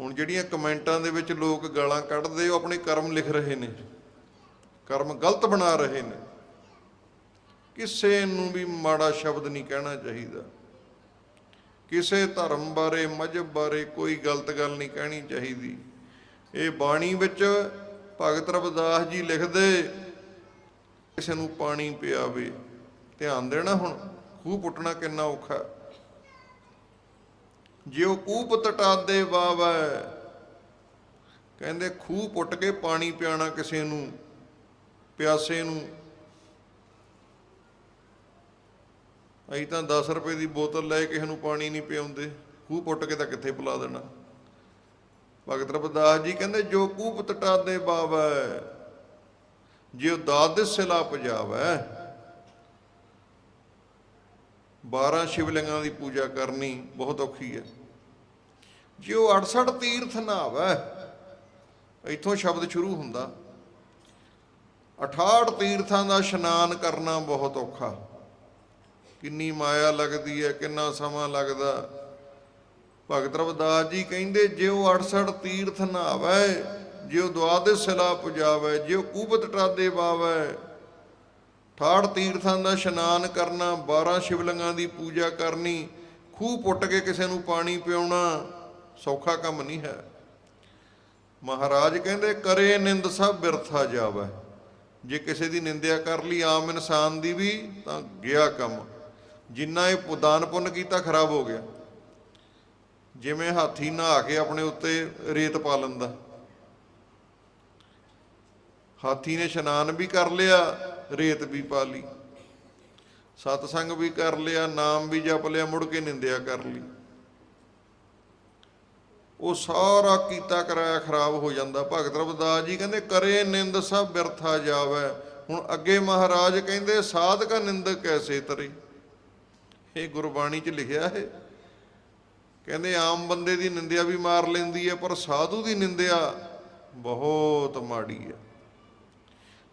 ਹੁਣ ਜਿਹੜੀਆਂ ਕਮੈਂਟਾਂ ਦੇ ਵਿੱਚ ਲੋਕ ਗਾਲਾਂ ਕੱਢਦੇ, ਉਹ ਆਪਣੇ ਕਰਮ ਲਿਖ ਰਹੇ ਨੇ ਕਰਮ ਗਲਤ ਬਣਾ ਰਹੇ ਨੇ। ਕਿਸੇ ਨੂੰ ਵੀ ਮਾੜਾ ਸ਼ਬਦ ਨਹੀਂ ਕਹਿਣਾ ਚਾਹੀਦਾ। ਕਿਸੇ ਧਰਮ ਬਾਰੇ, ਮਜਹਬ ਬਾਰੇ ਕੋਈ ਗਲਤ ਗੱਲ ਨਹੀਂ ਕਹਿਣੀ ਚਾਹੀਦੀ। ਇਹ ਬਾਣੀ ਵਿੱਚ ਭਗਤ ਰਵਿਦਾਸ ਜੀ ਲਿਖਦੇ, ਕਿਸੇ ਨੂੰ ਪਾਣੀ ਪਿਆਵੇ। ਧਿਆਨ ਦੇਣਾ ਹੁਣ, ਖੂਹ ਪੁੱਟਣਾ ਕਿੰਨਾ ਔਖਾ। ਜਿਉ ਕੂਪ ਤਟਾਦੇ ਬਾਵੈ ਕਹਿੰਦੇ ਖੂਹ ਪੁੱਟ ਕੇ ਪਾਣੀ ਪਿਆਣਾ ਕਿਸੇ ਨੂੰ, ਪਿਆਸੇ ਨੂੰ। ਅਸੀਂ ਤਾਂ 10 ਰੁਪਏ ਦੀ ਬੋਤਲ ਲੈ ਕਿਸੇ ਨੂੰ ਪਾਣੀ ਨਹੀਂ ਪਿਆਉਂਦੇ, ਖੂਹ ਪੁੱਟ ਕੇ ਤਾਂ ਕਿੱਥੇ ਪਿਲਾ ਦੇਣਾ? ਭਗਤ ਰਵਿਦਾਸ ਜੀ ਕਹਿੰਦੇ, ਜੋ ਕੂਪ ਤਟਾਦੇ ਬਾਵੈ ਜਿਉ ਦਾਦ ਸਿਲਾ ਪਜਾਵੈ 12 ਸ਼ਿਵਲਿੰਗਾਂ ਦੀ ਪੂਜਾ ਕਰਨੀ ਬਹੁਤ ਔਖੀ ਹੈ। ਜਿਉ 68 ਤੀਰਥ ਨਾਵੈ ਇੱਥੋਂ ਸ਼ਬਦ ਸ਼ੁਰੂ ਹੁੰਦਾ। 68 ਤੀਰਥਾਂ ਦਾ ਇਸ਼ਨਾਨ ਕਰਨਾ ਬਹੁਤ ਔਖਾ। ਕਿੰਨੀ ਮਾਇਆ ਲੱਗਦੀ ਹੈ, ਕਿੰਨਾ ਸਮਾਂ ਲੱਗਦਾ। ਭਗਤ ਰਵਿਦਾਸ ਜੀ ਕਹਿੰਦੇ ਜਿਉ 68 ਤੀਰਥ ਨਾਵੈ ਜਿਉ ਦੁਆਦਿ ਸਿਲਾ ਪੁਜਾਵੈ ਜਿਉ ਕੂਬਤ ਟਾਦੇ ਬਾਵੈ 68 ਤੀਰਥਾਂ ਦਾ ਇਸ਼ਨਾਨ ਕਰਨਾ 12 ਸ਼ਿਵਲਿੰਗਾਂ ਦੀ ਪੂਜਾ ਕਰਨੀ, ਖੂਹ ਪੁੱਟ ਕੇ ਕਿਸੇ ਨੂੰ ਪਾਣੀ ਪਿਉਣਾ ਸੌਖਾ ਕੰਮ ਨਹੀਂ ਹੈ। ਮਹਾਰਾਜ ਕਹਿੰਦੇ, ਕਰੇ ਨਿੰਦ ਸਭ ਬਿਰਥਾ ਜਾਵੇ। ਜੇ ਕਿਸੇ ਦੀ ਨਿੰਦਿਆ ਕਰ ਲਈ ਆਮ ਇਨਸਾਨ ਦੀ ਵੀ, ਤਾਂ ਗਿਆ ਕੰਮ। ਜਿੰਨਾ ਇਹ ਦਾਨ ਪੁੰਨ ਕੀਤਾ, ਖਰਾਬ ਹੋ ਗਿਆ। ਜਿਵੇਂ ਹਾਥੀ ਨਹਾ ਕੇ ਆਪਣੇ ਉੱਤੇ ਰੇਤ ਪਾ ਲੈਂਦਾ। ਹਾਥੀ ਨੇ ਇਸ਼ਨਾਨ ਵੀ ਕਰ ਲਿਆ, ਰੇਤ ਵੀ ਪਾ ਲਈ। ਸਤਸੰਗ ਵੀ ਕਰ ਲਿਆ, ਨਾਮ ਵੀ ਜਪ ਲਿਆ, ਮੁੜ ਕੇ ਨਿੰਦਿਆ ਕਰ ਲਈ। ਉਹ ਸਾਰਾ ਕੀਤਾ ਕਰਾਇਆ ਖਰਾਬ ਹੋ ਜਾਂਦਾ। ਭਗਤ ਰਵਦਾਸ ਜੀ ਕਹਿੰਦੇ, ਕਰੇ ਨਿੰਦ ਸਭ ਬਿਰਥਾ ਜਾਵੇ। ਹੁਣ ਅੱਗੇ ਮਹਾਰਾਜ ਕਹਿੰਦੇ, ਸਾਧਕਾ ਨਿੰਦ ਕੈਸੇ ਤਰੇ? ਇਹ ਗੁਰਬਾਣੀ 'ਚ ਲਿਖਿਆ ਹੈ। ਕਹਿੰਦੇ, ਆਮ ਬੰਦੇ ਦੀ ਨਿੰਦਿਆ ਵੀ ਮਾਰ ਲੈਂਦੀ ਹੈ, ਪਰ ਸਾਧੂ ਦੀ ਨਿੰਦਿਆ ਬਹੁਤ ਮਾੜੀ ਹੈ।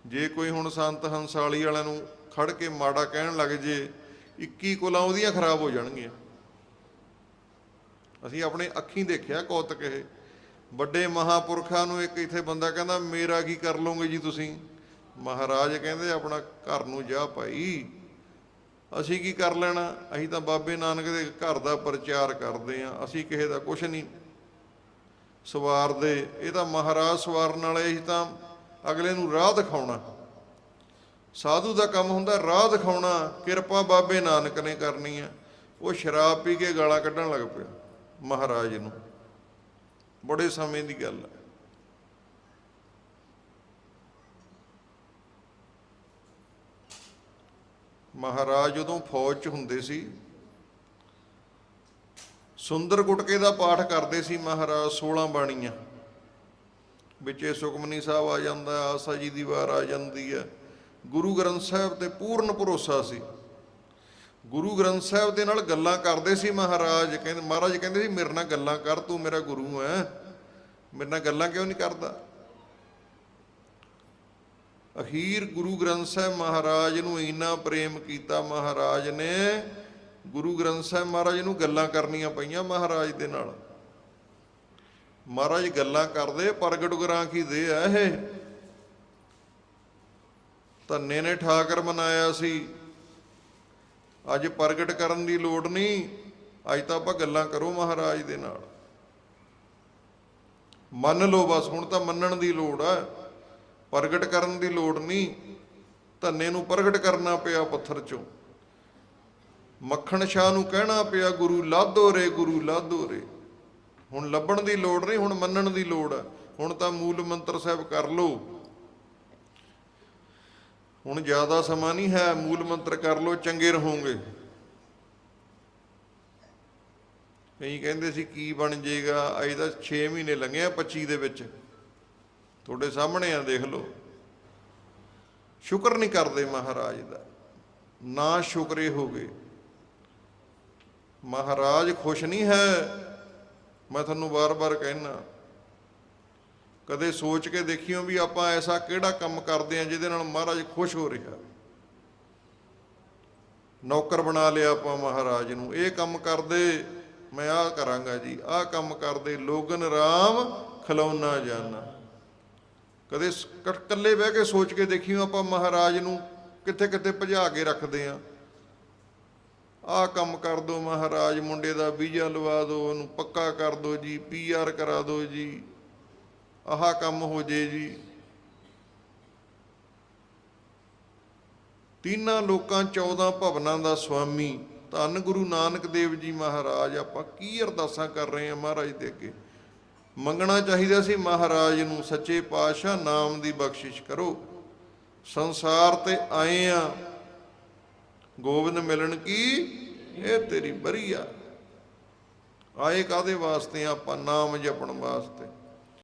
ਜੇ ਕੋਈ ਹੁਣ ਸੰਤ ਹੰਸਾਲੀ ਵਾਲਿਆਂ ਨੂੰ ਖੜ ਕੇ ਮਾੜਾ ਕਹਿਣ ਲੱਗ ਜੇ 21 ਕੁਲਾਂ ਉਹਦੀਆਂ ਖਰਾਬ ਹੋ ਜਾਣਗੀਆਂ। ਅਸੀਂ ਆਪਣੇ ਅੱਖੀਂ ਦੇਖਿਆ ਕੌਤਕ ਇਹ। ਵੱਡੇ ਮਹਾਪੁਰਖਾਂ ਨੂੰ ਇੱਕ ਇੱਥੇ ਬੰਦਾ ਕਹਿੰਦਾ, ਮੇਰਾ ਕੀ ਕਰ ਲਓਗੇ ਜੀ ਤੁਸੀਂ? ਮਹਾਰਾਜ ਕਹਿੰਦੇ, ਆਪਣਾ ਘਰ ਨੂੰ ਜਾ ਭਾਈ। ਅਸੀਂ ਕੀ ਕਰ ਲੈਣਾ? ਅਸੀਂ ਤਾਂ ਬਾਬੇ ਨਾਨਕ ਦੇ ਘਰ ਦਾ ਪ੍ਰਚਾਰ ਕਰਦੇ ਆਂ ਅਸੀਂ ਕਿਸੇ ਦਾ ਕੁਝ ਨਹੀਂ ਸਵਾਰਦੇ। ਇਹ ਤਾਂ ਮਹਾਰਾਜ ਸਵਾਰਨ ਵਾਲੇ ਅਸੀਂ ਤਾਂ ਅਗਲੇ ਨੂੰ ਰਾਹ ਦਿਖਾਉਣਾ। ਸਾਧੂ ਦਾ ਕੰਮ ਹੁੰਦਾ ਰਾਹ ਦਿਖਾਉਣਾ। ਕਿਰਪਾ ਬਾਬੇ ਨਾਨਕ ਨੇ ਕਰਨੀ ਆ। ਉਹ ਸ਼ਰਾਬ ਪੀ ਕੇ ਗਾਲਾਂ ਕੱਢਣ ਲੱਗ ਪਿਆ। ਮਹਾਰਾਜ ਨੂੰ। ਬੜੇ ਸਮੇਂ ਦੀ ਗੱਲ ਹੈ। ਮਹਾਰਾਜ ਜਦੋਂ ਫੌਜ 'ਚ ਹੁੰਦੇ ਸੀ। ਸੁੰਦਰ ਗੁਟਕੇ ਦਾ ਪਾਠ ਕਰਦੇ ਸੀ ਮਹਾਰਾਜ 16 ਬਾਣੀਆਂ। ਵਿੱਚੇ ਸੁਖਮਨੀ ਸਾਹਿਬ ਆ ਜਾਂਦਾ, ਆਸਾ ਜੀ ਦੀ ਵਾਰ ਆ ਜਾਂਦੀ ਹੈ। ਗੁਰੂ ਗ੍ਰੰਥ ਸਾਹਿਬ ਤੇ ਪੂਰਨ ਭਰੋਸਾ ਸੀ। ਗੁਰੂ ਗ੍ਰੰਥ ਸਾਹਿਬ ਦੇ ਨਾਲ ਗੱਲਾਂ ਕਰਦੇ ਸੀ ਮਹਾਰਾਜ, ਕਹਿੰਦੇ ਮਹਾਰਾਜ ਕਹਿੰਦੇ ਸੀ, ਮੇਰੇ ਨਾਲ ਗੱਲਾਂ ਕਰ, ਤੂੰ ਮੇਰਾ ਗੁਰੂ ਹੈ ਮੇਰੇ ਨਾਲ ਗੱਲਾਂ ਕਿਉਂ ਨਹੀਂ ਕਰਦਾ? ਅਖੀਰ ਗੁਰੂ ਗ੍ਰੰਥ ਸਾਹਿਬ ਮਹਾਰਾਜ ਨੂੰ ਇੰਨਾ ਪ੍ਰੇਮ ਕੀਤਾ ਮਹਾਰਾਜ ਨੇ, ਗੁਰੂ ਗ੍ਰੰਥ ਸਾਹਿਬ ਮਹਾਰਾਜ ਨੂੰ ਗੱਲਾਂ ਕਰਨੀਆਂ ਪਈਆਂ ਮਹਾਰਾਜ ਦੇ ਨਾਲ। ਮਹਾਰਾਜ ਗੱਲਾਂ ਕਰਦੇ, ਪ੍ਰਗਟ ਗੁਰਾਂ ਕੀ ਦੇ ਆ ਇਹ? ਧੰਨੇ ਨੇ ਠਾਕਰ ਮਨਾਇਆ ਸੀ। ਅੱਜ ਪ੍ਰਗਟ ਕਰਨ ਦੀ ਲੋੜ ਨਹੀਂ। ਅੱਜ ਤਾਂ ਆਪਾਂ ਗੱਲਾਂ ਕਰੋ ਮਹਾਰਾਜ ਦੇ ਨਾਲ। ਮੰਨ ਲਓ ਬਸ, ਹੁਣ ਤਾਂ ਮੰਨਣ ਦੀ ਲੋੜ ਆ। ਪ੍ਰਗਟ ਕਰਨ ਦੀ ਲੋੜ ਨਹੀਂ। ਧੰਨੇ ਨੂੰ ਪ੍ਰਗਟ ਕਰਨਾ ਪਿਆ ਪੱਥਰ ਚੋਂ। ਮੱਖਣ ਸ਼ਾਹ ਨੂੰ ਕਹਿਣਾ ਪਿਆ, ਗੁਰੂ ਲਾਧੋ ਰੇ, ਗੁਰੂ ਲਾਧੋ ਰੇ। ਹੁਣ ਲੱਭਣ ਦੀ ਲੋੜ ਨਹੀਂ, ਹੁਣ ਮੰਨਣ ਦੀ ਲੋੜ ਆ। ਹੁਣ ਤਾਂ ਮੂਲ ਮੰਤਰ ਸਾਹਿਬ ਕਰ ਲਓ। ਹੁਣ ਜ਼ਿਆਦਾ ਸਮਾਂ ਨਹੀਂ ਹੈ, ਮੂਲ ਮੰਤਰ ਕਰ ਲਓ, ਚੰਗੇ ਰਹੋਗੇ। ਕਈ ਕਹਿੰਦੇ ਸੀ, ਕੀ ਬਣ ਜਾਏਗਾ? ਅਜੇ ਤਾਂ 6 ਮਹੀਨੇ ਲੰਘੇ ਆ 25 ਦੇ ਵਿੱਚ। ਤੁਹਾਡੇ ਸਾਹਮਣੇ ਆ, ਦੇਖ ਲਓ। ਸ਼ੁਕਰ ਨਹੀਂ ਕਰਦੇ ਮਹਾਰਾਜ ਦਾ। ਨਾ ਸ਼ੁਕਰੇ ਹੋ ਗਏ। ਮਹਾਰਾਜ ਖੁਸ਼ ਨਹੀਂ ਹੈ। ਮੈਂ ਤੁਹਾਨੂੰ ਵਾਰ-ਵਾਰ ਕਹਿਣਾ ਕਦੇ ਸੋਚ ਕੇ ਦੇਖਿਓ ਵੀ ਆਪਾਂ ਐਸਾ ਕਿਹੜਾ ਕੰਮ ਕਰਦੇ ਆ ਜਿਹਦੇ ਨਾਲ ਮਹਾਰਾਜ ਖੁਸ਼ ਹੋ ਰਿਹਾ। ਨੌਕਰ ਬਣਾ ਲਿਆ ਆਪਾਂ ਮਹਾਰਾਜ ਨੂੰ। ਇਹ ਕੰਮ ਕਰਦੇ, ਮੈਂ ਆਹ ਕਰਾਂਗਾ ਜੀ, ਆਹ ਕੰਮ ਕਰਦੇ, ਲੋਗਨ ਰਾਮ ਖਲੌਣਾ ਜਾਨਾ। ਕਦੇ ਇਕੱਲੇ ਬਹਿ ਕੇ ਸੋਚ ਕੇ ਦੇਖਿਓ ਆਪਾਂ ਮਹਾਰਾਜ ਨੂੰ ਕਿੱਥੇ ਕਿੱਥੇ ਭਜਾ ਕੇ ਰੱਖਦੇ ਆ ਆਹ ਕੰਮ ਕਰ ਦੋ ਮਹਾਰਾਜ, ਮੁੰਡੇ ਦਾ ਵੀਜ਼ਾ ਲਵਾ ਦਿਓ ਉਹਨੂੰ, ਪੱਕਾ ਕਰ ਦਿਓ ਜੀ ਪੀਆਰ ਕਰਾ ਦਿਓ ਜੀ। ਆਹ ਕੰਮ ਹੋ ਜੇ ਜੀ। ਤਿੰਨਾਂ ਲੋਕਾਂ 14 ਭਵਨਾਂ ਦਾ ਸੁਆਮੀ ਧੰਨ ਗੁਰੂ ਨਾਨਕ ਦੇਵ ਜੀ ਮਹਾਰਾਜ, ਆਪਾਂ ਕੀ ਅਰਦਾਸਾਂ ਕਰ ਰਹੇ ਹਾਂ ਮਹਾਰਾਜ ਦੇ ਅੱਗੇ? ਮੰਗਣਾ ਚਾਹੀਦਾ ਸੀ ਮਹਾਰਾਜ ਨੂੰ, ਸੱਚੇ ਪਾਤਸ਼ਾਹ ਨਾਮ ਦੀ ਬਖਸ਼ਿਸ਼ ਕਰੋ। ਸੰਸਾਰ ਤੇ ਆਏ ਆ। ਗੋਬਿੰਦ ਮਿਲਣ ਕੀ? ਇਹ ਤੇਰੀ ਬਰੀਆ ਆਏ ਕਾਦੇ ਵਾਸਤੇ? ਆ? ਆਪਾਂ ਨਾਮ ਜਪਣ ਵਾਸਤੇ।